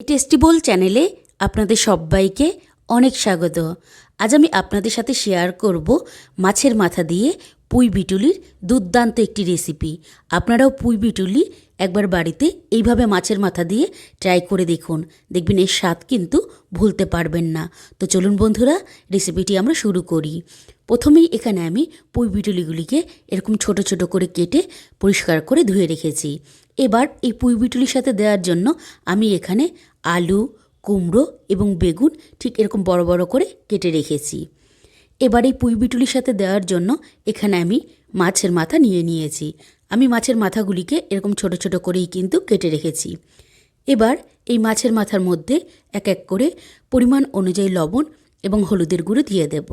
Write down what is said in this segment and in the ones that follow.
টেস্টিবল চ্যানেলে আপনাদের সবাইকে অনেক স্বাগত। আজ আমি আপনাদের সাথে শেয়ার করব মাছের মাথা দিয়ে পুঁই বিটুলির দুর্দান্ত একটি রেসিপি আপনারাও পুঁই বিটুলি একবার বাড়িতে এইভাবে মাছের মাথা দিয়ে ট্রাই করে দেখুন। দেখবেন এর স্বাদ কিন্তু ভুলতে পারবেন না। তো চলুন বন্ধুরা রেসিপিটি আমরা শুরু করি। প্রথমেই এখানে আমি পুঁই বিটুলিগুলিকে এরকম ছোট ছোট করে কেটে পরিষ্কার করে ধুয়ে রেখেছি। এবার এই পুঁই বিটুলির সাথে দেওয়ার জন্য আমি এখানে আলু, কুমড়ো এবং বেগুন ঠিক এরকম বড় বড় করে কেটে রেখেছি। এবার এই পুঁই বিটুলির সাথে দেওয়ার জন্য এখানে আমি মাছের মাথা নিয়ে নিয়েছি। আমি মাছের মাথাগুলিকে এরকম ছোট ছোট করেই কিন্তু কেটে রেখেছি। এবার এই মাছের মাথার মধ্যে এক এক করে পরিমাণ অনুযায়ী লবণ এবং হলুদের গুঁড়ো দিয়ে দেব।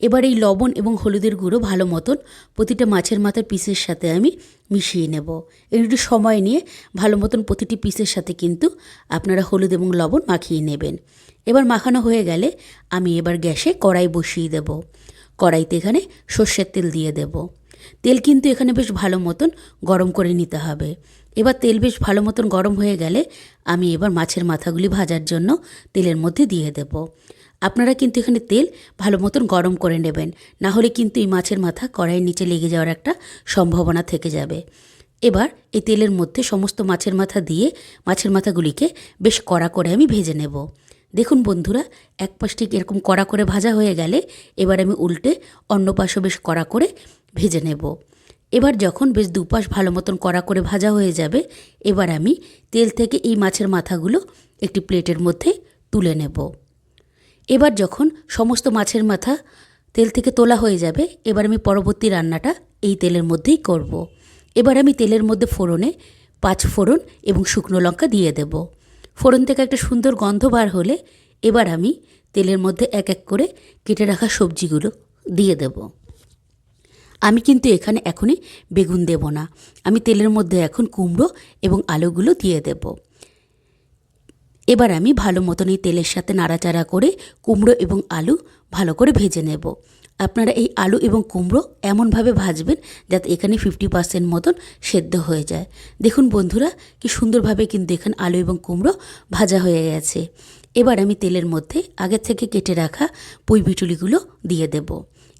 এবার এই লবণ এবং হলুদের গুঁড়ো ভালো মতন প্রতিটা মাছের মাথার পিসের সাথে আমি মিশিয়ে নেব। একটু সময় নিয়ে ভালো মতন প্রতিটি পিসের সাথে কিন্তু আপনারা হলুদ এবং লবণ মাখিয়ে নেবেন। এবার মাখানো হয়ে গেলে আমি এবার গ্যাসে কড়াই বসিয়ে দেব। কড়াইতে এখানে সর্ষের তেল দিয়ে দেব। তেল কিন্তু এখানে বেশ ভালো মতন গরম করে নিতে হবে। এবার তেল বেশ ভালো মতন গরম হয়ে গেলে আমি এবার মাছের মাথাগুলি ভাজার জন্য তেলের মধ্যে দিয়ে দেব। আপনারা কিন্তু এখানে তেল ভালো মতন গরম করে নেবেন। না হলে কিন্তু এই মাছের মাথা কড়াইয়ের নিচে লেগে যাওয়ার একটা সম্ভাবনা থেকে যাবে। এবার এই তেলের মধ্যে সমস্ত মাছের মাথা দিয়ে মাছের মাথাগুলিকে বেশ কড়া করে আমি ভেজে নেব। দেখুন বন্ধুরা, এক পাশ ঠিক এরকম কড়া করে ভাজা হয়ে গেলে এবার আমি উল্টে অন্য পাশও বেশ কড়া করে ভেজে নেব। এবার যখন বেশ দুপাশ ভালো মতন কড়া করে ভাজা হয়ে যাবে, এবার আমি তেল থেকে এই মাছের মাথাগুলো একটি প্লেটের মধ্যে তুলে নেব। এবার যখন সমস্ত মাছের মাথা তেল থেকে তোলা হয়ে যাবে, এবার আমি পরবর্তী রান্নাটা এই তেলের মধ্যেই করব। এবার আমি তেলের মধ্যে ফোড়নে পাঁচ ফোড়ন এবং শুকনো লঙ্কা দিয়ে দেব। ফোড়ন থেকে একটা সুন্দর গন্ধ বার হলে এবার আমি তেলের মধ্যে এক এক করে কেটে রাখা সবজিগুলো দিয়ে দেব। আমি কিন্তু এখানে এখনই বেগুন দেব না। আমি তেলের মধ্যে এখন কুমড়ো এবং আলুগুলো দিয়ে দেবো। এবার আমি ভালো মতন এই তেলের সাথে নাড়াচাড়া করে কুমড়ো এবং আলু ভালো করে ভেজে নেব। আপনারা এই আলু এবং কুমড়ো এমনভাবে ভাজবেন যাতে এখানে ফিফটি পার্সেন্ট মতন সেদ্ধ হয়ে যায়। দেখুন বন্ধুরা, কি সুন্দরভাবে কিন্তু এখানে আলু এবং কুমড়ো ভাজা হয়ে গেছে। এবার আমি তেলের মধ্যে আগের থেকে কেটে রাখা পুঁই বিটুলিগুলো দিয়ে দেব।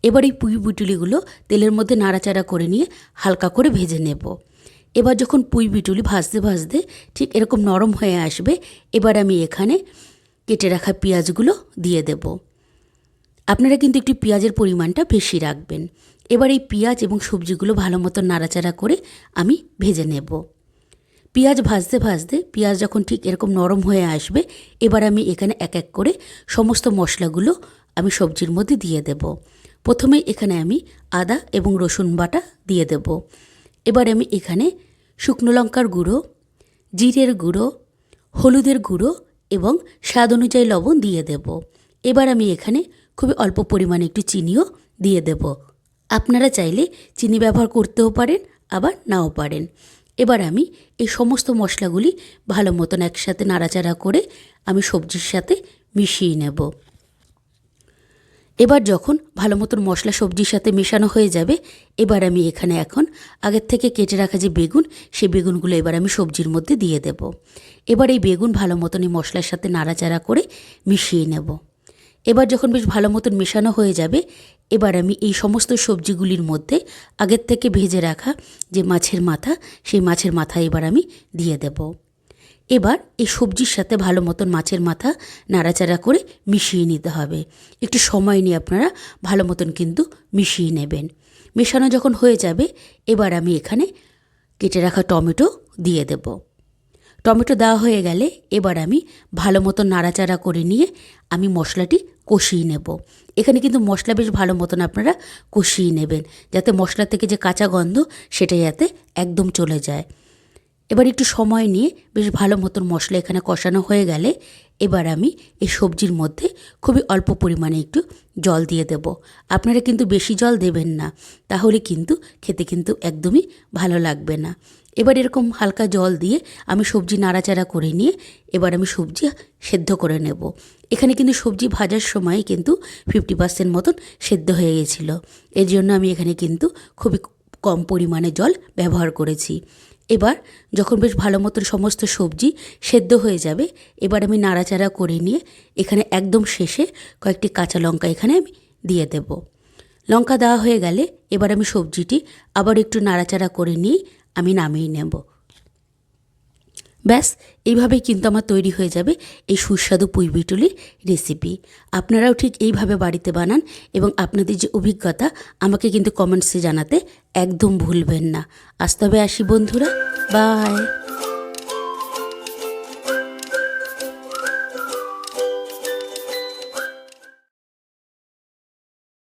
এবার এই পুঁই বিটুলিগুলো তেলের মধ্যে নাড়াচাড়া করে নিয়ে হালকা করে ভেজে নেব। এবার যখন পুঁই বিটুলি ভাজতে ভাজতে ঠিক এরকম নরম হয়ে আসবে, এবার আমি এখানে কেটে রাখা পেঁয়াজগুলো দিয়ে দেব। আপনারা কিন্তু একটু পেঁয়াজের পরিমাণটা বেশি রাখবেন। এবার এই পেঁয়াজ এবং সবজিগুলো ভালো মতো নাড়াচাড়া করে আমি ভেজে নেব। পেঁয়াজ ভাজতে ভাজতে, পেঁয়াজ যখন ঠিক এরকম নরম হয়ে আসবে, এবার আমি এখানে এক এক করে সমস্ত মশলাগুলো আমি সবজির মধ্যে দিয়ে দেব। প্রথমেই এখানে আমি আদা এবং রসুন বাটা দিয়ে দেব। এবার আমি এখানে শুকনো লঙ্কার গুঁড়ো, জিরের গুঁড়ো, হলুদের গুঁড়ো এবং স্বাদ অনুযায়ী লবণ দিয়ে দেব। এবার আমি এখানে খুবই অল্প পরিমাণে একটু চিনিও দিয়ে দেব। আপনারা চাইলে চিনি ব্যবহার করতেও পারেন, আবার নাও পারেন। এবার আমি এই সমস্ত মশলাগুলি ভালো মতন একসাথে নাড়াচাড়া করে আমি সবজির সাথে মিশিয়ে নেব। এবার যখন ভালো মতন মশলা সবজির সাথে মেশানো হয়ে যাবে, এবার আমি এখানে এখন আগের থেকে কেটে রাখা যে বেগুন, সেই বেগুনগুলো এবার আমি সবজির মধ্যে দিয়ে দেব। এবার এই বেগুন ভালো মতন এই মশলার সাথে নাড়াচাড়া করে মিশিয়ে নেব। এবার যখন বেশ ভালো মতন মেশানো হয়ে যাবে, এবার আমি এই সমস্ত সবজিগুলির মধ্যে আগের থেকে ভেজে রাখা যে মাছের মাথা, সেই মাছের মাথা এবার আমি দিয়ে দেবো। এবার এই সবজির সাথে ভালো মতন মাছের মাথা নাড়াচাড়া করে মিশিয়ে নিতে হবে। একটু সময় নিয়ে আপনারা ভালো মতন কিন্তু মিশিয়ে নেবেন। মেশানো যখন হয়ে যাবে, এবার আমি এখানে কেটে রাখা টমেটো দিয়ে দেব। টমেটো দেওয়া হয়ে গেলে এবার আমি ভালো মতন নাড়াচাড়া করে নিয়ে আমি মশলাটি কষিয়ে নেব। এখানে কিন্তু মশলা বেশ ভালো মতন আপনারা কষিয়ে নেবেন, যাতে মশলা থেকে যে কাঁচা গন্ধ সেটা যাতে একদম চলে যায়। এবার একটু সময় নিয়ে বেশ ভালো মতন মশলা এখানে কষানো হয়ে গেলে এবার আমি এই সবজির মধ্যে খুবই অল্প পরিমাণে একটু জল দিয়ে দেব। আপনারা কিন্তু বেশি জল দেবেন না, তাহলে কিন্তু খেতে কিন্তু একদমই ভালো লাগবে না। এবার এরকম হালকা জল দিয়ে আমি সবজি নাড়াচাড়া করে নিয়ে এবার আমি সবজি সেদ্ধ করে নেব। এখানে কিন্তু সবজি ভাজার সময় কিন্তু ফিফটি পার্সেন্ট মতন সেদ্ধ হয়ে গেছিল। এর জন্য আমি এখানে কিন্তু খুবই কম পরিমাণে জল ব্যবহার করেছি। এবার যখন বেশ ভালো মতন সমস্ত সবজি সেদ্ধ হয়ে যাবে, এবার আমি নাড়াচাড়া করে নিয়ে এখানে একদম শেষে কয়েকটি কাঁচা লঙ্কা এখানে আমি দিয়ে দেব। লঙ্কা দেওয়া হয়ে গেলে এবার আমি সবজিটি আবার একটু নাড়াচাড়া করে নিয়ে আমি নামিয়ে নেব। ব্যাস, এইভাবেই কিন্তু আমার তৈরি হয়ে যাবে এই সুস্বাদু পুঁই বিটুলির রেসিপি আপনারাও ঠিক এইভাবে বাড়িতে বানান এবং আপনাদের যে অভিজ্ঞতা, আমাকে কিন্তু কমেন্টসে জানাতে একদম ভুলবেন না। আসতে হবে আসি বন্ধুরা বাই